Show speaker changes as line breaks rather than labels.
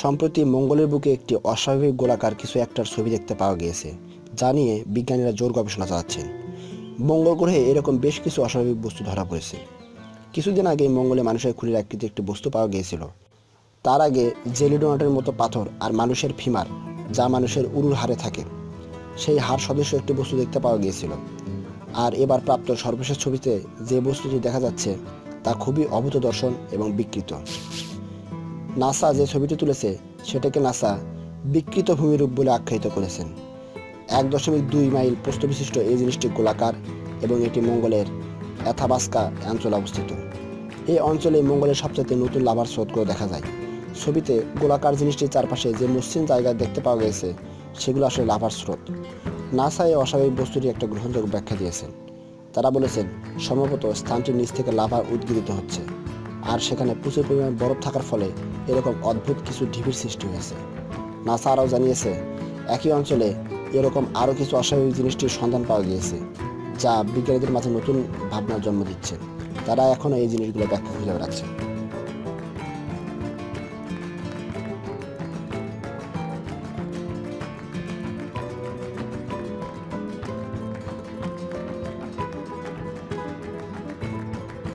সম্প্রতি মঙ্গলের বুকে একটি অস্বাভাবিক গোলাকার কিছু একটার ছবি দেখতে পাওয়া গিয়েছে, যা নিয়ে বিজ্ঞানীরা জোর গবেষণা চালাচ্ছেন। মঙ্গল গ্রহে এরকম বেশ কিছু অস্বাভাবিক বস্তু ধরা পড়েছে। কিছুদিন আগে মঙ্গলে মানুষের খুলির আকৃতির একটি বস্তু পাওয়া গিয়েছিল। তার আগে জেলিডোনাটের মতো পাথর আর মানুষের ফিমার, যা মানুষের উরুর হারে থাকে। সেই হার সদস্য একটি বস্তু দেখতে পাওয়া গিয়েছিল। আর এবার প্রাপ্ত সর্বশেষ ছবিতে যে বস্তুটি দেখা যাচ্ছে, তা খুবই অভূত দর্শন এবং বিকৃত। নাসা যে ছবিটি তুলেছে, সেটাকে নাসা বিকৃত ভূমিরূপ বলে আখ্যায়িত করেছেন। এক দশমিক দুই মাইল প্রস্থ বিশিষ্ট এই জিনিসটি গোলাকার এবং এটি মঙ্গলের অ্যাথাবাস্কা অঞ্চলে অবস্থিত। এই অঞ্চলে মঙ্গলের সবচেয়ে নতুন লাভার স্রোতগুলো দেখা যায়। ছবিতে গোলাকার জিনিসটির চারপাশে যে মসৃণ জায়গা দেখতে পাওয়া গেছে, সেগুলো আসলে লাভার স্রোত। নাসা এই অস্বাভাবিক বস্তুটি একটা গ্রহণযোগ্য ব্যাখ্যা দিয়েছেন। তারা বলেছেন, সম্ভবত স্থানটির নিচ থেকে লাভা উদ্গীরিত হচ্ছে। আর সেখানে প্রচুর পরিমাণে বরফ থাকার ফলে এরকম অদ্ভুত কিছু ঢিবির সৃষ্টি হয়েছে। নাসা আরও জানিয়েছে, একই অঞ্চলে এরকম আরও কিছু অস্বাভাবিক জিনিসটির সন্ধান পাওয়া গিয়েছে, যা বিজ্ঞানীদের মাঝে নতুন ভাবনার জন্ম দিচ্ছে। তারা এখনও এই জিনিসগুলো ব্যাখ্যা খুঁজে বেড়াচ্ছে